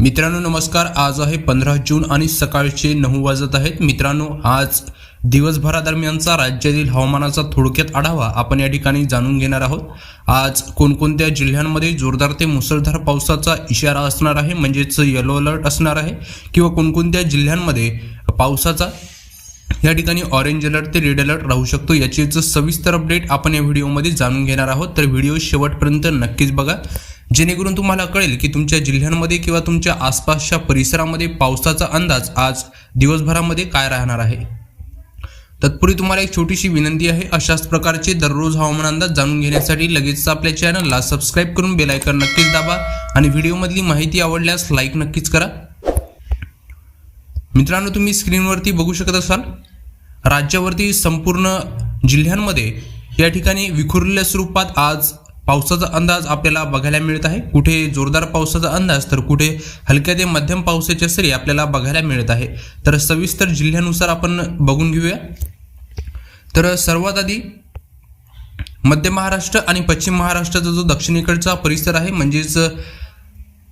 मित्रांनो नमस्कार. आज आहे पंधरा जून आणि सकाळचे नऊ वाजत आहेत. मित्रांनो आज दिवसभरादरम्यानचा राज्यातील हवामानाचा थोडक्यात आढावा आपण या ठिकाणी जाणून घेणार आहोत. आज कोणकोणत्या जिल्ह्यांमध्ये जोरदार ते मुसळधार पावसाचा इशारा असणार आहे म्हणजेच येलो अलर्ट असणार आहे किंवा कोणकोणत्या जिल्ह्यांमध्ये पावसाचा या ठिकाणी ऑरेंज अलर्ट ते रेड अलर्ट राहू शकतो याचीच सविस्तर अपडेट आपण या व्हिडिओमध्ये जाणून घेणार आहोत. तर व्हिडिओ शेवटपर्यंत नक्कीच बघा. जेणेकरून तुम्हाला कळेल की तुमच्या जिल्ह्यांमध्ये किंवा तुमच्या आसपासच्या परिसरामध्ये पावसाचा अंदाज आज दिवसभरामध्ये काय राहणार आहे? तत्पूर्वी तुम्हाला एक छोटीशी विनंती आहे. अशाच प्रकारचे दररोज हवामान अंदाज जाणून घेण्यासाठी लगेच आपल्या चॅनलला सबस्क्राईब करून बेलायकन नक्कीच दाबा आणि व्हिडिओमधली माहिती आवडल्यास लाईक नक्कीच करा. मित्रांनो तुम्ही स्क्रीनवरती बघू शकत असाल राज्यावरती संपूर्ण जिल्ह्यांमध्ये या ठिकाणी विखुरलेल्या स्वरूपात आज पावसाचा अंदाज आपल्याला बघायला मिळत आहे. कुठे जोरदार पावसाचा अंदाज तर कुठे हलक्या ते मध्यम पावसाच्या सरी आपल्याला बघायला मिळत आहे. तर सविस्तर जिल्ह्यानुसार आपण बघून घेऊया. तर सर्वात आधी मध्य महाराष्ट्र आणि पश्चिम महाराष्ट्राचा जो दक्षिणेकडचा परिसर आहे म्हणजेच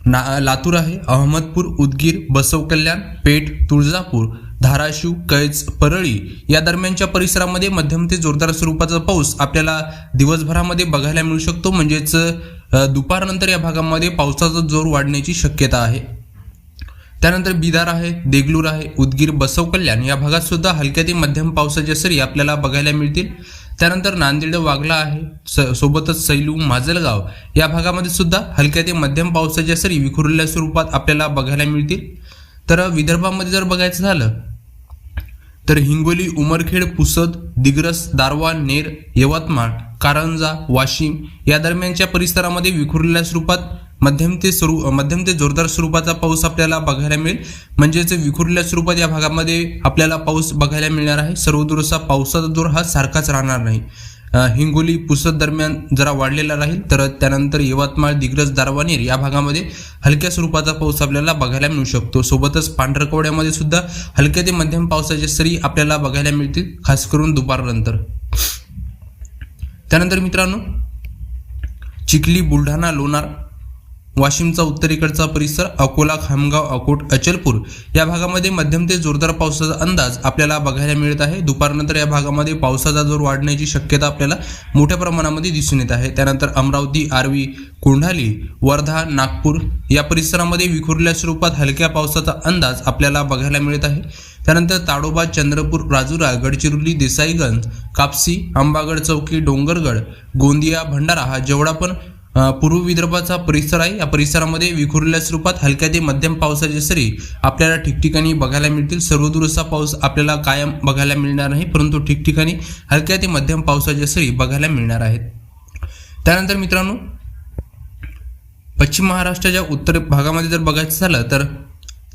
ना लातूर आहे अहमदपूर उदगीर बसव कल्याण पेठ तुळजापूर धाराशिव कैच परळी या दरम्यानच्या परिसरामध्ये मध्यम ते जोरदार स्वरूपाचा पाऊस आपल्याला दिवसभरामध्ये बघायला मिळू शकतो. म्हणजेच दुपारनंतर या भागामध्ये पावसाचा जोर वाढण्याची शक्यता आहे. त्यानंतर बिदार आहे देगलूर आहे उदगीर बसव कल्याण या भागात सुद्धा हलक्या ते मध्यम पावसाच्या सरी आपल्याला बघायला मिळतील. त्यानंतर नांदेड वागला आहे. स सोबतच सैलू माजलगाव या भागामध्ये सुद्धा हलक्या ते मध्यम पावसाच्या सरी विखुरलेल्या स्वरूपात आपल्याला बघायला मिळतील. तर विदर्भामध्ये जर बघायचं झालं तर हिंगोली उमरखेड पुसद दिग्रस दारवा नेर यवतमाळ कारंजा वाशिम या दरम्यानच्या परिसरामध्ये विखुरलेल्या स्वरूपात मध्यम ते स्वरूप मध्यम ते जोरदार स्वरूपाचा पाऊस आपल्याला बघायला मिळेल. म्हणजेच विखुरलेल्या स्वरूपात या भागामध्ये आपल्याला पाऊस बघायला मिळणार आहे. सर्वदूर पावसाचा जोर हा सारखाच राहणार नाही. हिंगोली पुसद दरम्यान जरा वाढलेला राहील तर त्यानंतर यवतमाळ दिग्रज दारवानीर या भागामध्ये हलक्या स्वरूपाचा पाऊस आपल्याला बघायला मिळू शकतो. सोबतच पांढरकवड्यामध्ये सुद्धा हलक्या ते मध्यम पावसाच्या सरी आपल्याला बघायला मिळतील खास करून दुपारनंतर. त्यानंतर मित्रांनो चिखली बुलढाणा लोणार वाशिमचा उत्तरेकडचा परिसर अकोला खामगाव अकोट अचलपूर या भागामध्ये मध्यम ते जोरदार पावसाचा अंदाज आपल्याला बघायला मिळत आहे. दुपारनंतर या भागामध्ये पावसाचा जोर वाढण्याची शक्यता आपल्याला मोठ्या प्रमाणामध्ये दिसून येत आहे. त्यानंतर अमरावती आर्वी कोंढाली वर्धा नागपूर या परिसरामध्ये विखुरल्या स्वरूपात हलक्या पावसाचा अंदाज आपल्याला बघायला मिळत आहे. त्यानंतर ताडोबा चंद्रपूर राजुरा गडचिरोली देसाईगंज कापसी आंबागड चौकी डोंगरगड गोंदिया भंडारा हा जेवढा पण पूर्व विदर्भाचा परिसर आहे. या परिसरामध्ये विखुरलेल्या स्वरूपात हलक्या ते मध्यम पावसाच्या सरी आपल्याला ठिकठिकाणी बघायला मिळतील. सर्वदूर असा पाऊस आपल्याला कायम बघायला मिळणार नाही परंतु ठिकठिकाणी हलक्या ते मध्यम पावसाच्या सरी बघायला मिळणार आहेत. त्यानंतर मित्रांनो पश्चिम महाराष्ट्राच्या उत्तर भागामध्ये जर बघायचं झालं तर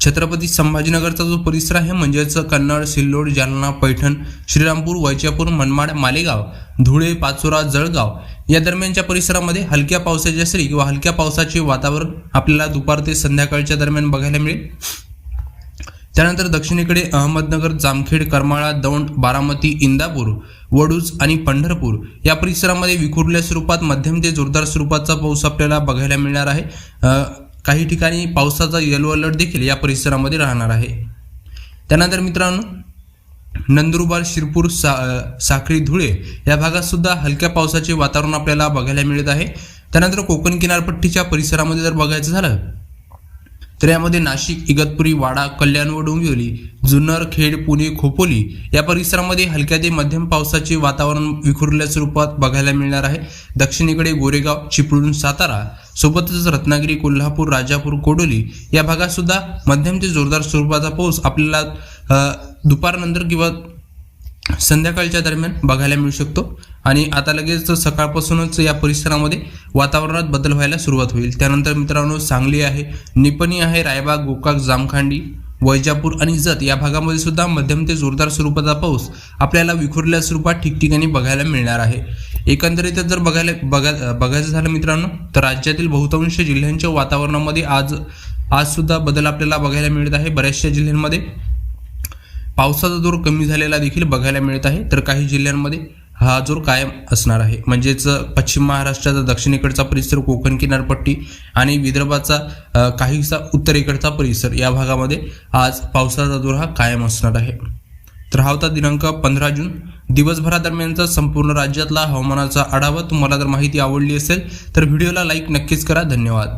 छत्रपती संभाजीनगरचा जो परिसर आहे म्हणजेच कन्नड सिल्लोड जालना पैठण श्रीरामपूर वैजापूर मनमाड मालेगाव धुळे पाचोरा जळगाव या दरम्यानच्या परिसरामध्ये हलक्या पावसाच्या सरी किंवा हलक्या पावसाचे वातावरण आपल्याला दुपार ते संध्याकाळच्या दरम्यान बघायला मिळेल. त्यानंतर दक्षिणेकडे अहमदनगर जामखेड करमाळा दौंड बारामती इंदापूर वडूज आणि पंढरपूर या परिसरामध्ये विखुरल्या स्वरूपात मध्यम ते जोरदार स्वरूपाचा पाऊस आपल्याला बघायला मिळणार आहे. काही ठिकाणी पावसाचा येलो अलर्ट देखील या परिसरामध्ये राहणार आहे. त्यानंतर मित्रांनो नंदुरबार शिरपूर सा साखळी धुळे या भागात सुद्धा हलक्या पावसाचे वातावरण आपल्याला बघायला मिळत आहे. त्यानंतर कोकण किनारपट्टीच्या परिसरामध्ये जर बघायचं झालं तर यामध्ये नाशिक इगतपुरी वाडा कल्याण व डोंबिवली जुन्नर खेड पुणे खोपोली या परिसरामध्ये हलक्या ते मध्यम पावसाचे वातावरण विखुरलेल्या स्वरूपात बघायला मिळणार आहे. दक्षिणेकडे गोरेगाव चिपळूण सातारा सोबतच रत्नागिरी कोल्हापूर राजापूर कोडोली या भागात सुद्धा मध्यम ते जोरदार स्वरूपाचा पाऊस आपल्याला दुपारनंतर किंवा संध्याकाळच्या दरम्यान बघायला मिळू शकतो. आणि आता लगेच सकाळपासूनच या परिसरामध्ये वातावरणात बदल व्हायला सुरुवात होईल. त्यानंतर मित्रांनो सांगली आहे निपणी आहे रायबाग गोकाक जामखांडी वैजापूर आणि जत या भागामध्ये सुद्धा मध्यम ते जोरदार स्वरूपाचा पाऊस आपल्याला विखुरल्या स्वरूपात ठिकठिकाणी बघायला मिळणार आहे. एकंदरीतच जर बघायला बघा बघायचं झालं मित्रांनो तर राज्यातील बहुतांश जिल्ह्यांच्या वातावरणामध्ये आज आज सुद्धा बदल आपल्याला बघायला मिळत आहे. बऱ्याचशा जिल्ह्यांमध्ये पावसाचा जोर कमी झालेला देखील बघायला मिळत आहे. तर काही जिल्ह्यांमध्ये हा जोर कायम असणार आहे. म्हणजेच पश्चिम महाराष्ट्राचा दक्षिणेकडचा परिसर कोकण किनारपट्टी आणि विदर्भाचा काहीसा उत्तरेकडचा परिसर या भागामध्ये आज पावसाचा जोर हा कायम असणार आहे. तर हा होता दिनांक पंधरा जून. दिवसभरादरम्यानचा संपूर्ण राज्यातला हवामानाचा आढावा तुम्हाला जर माहिती आवडली असेल तर व्हिडिओला लाईक नक्कीच करा. धन्यवाद.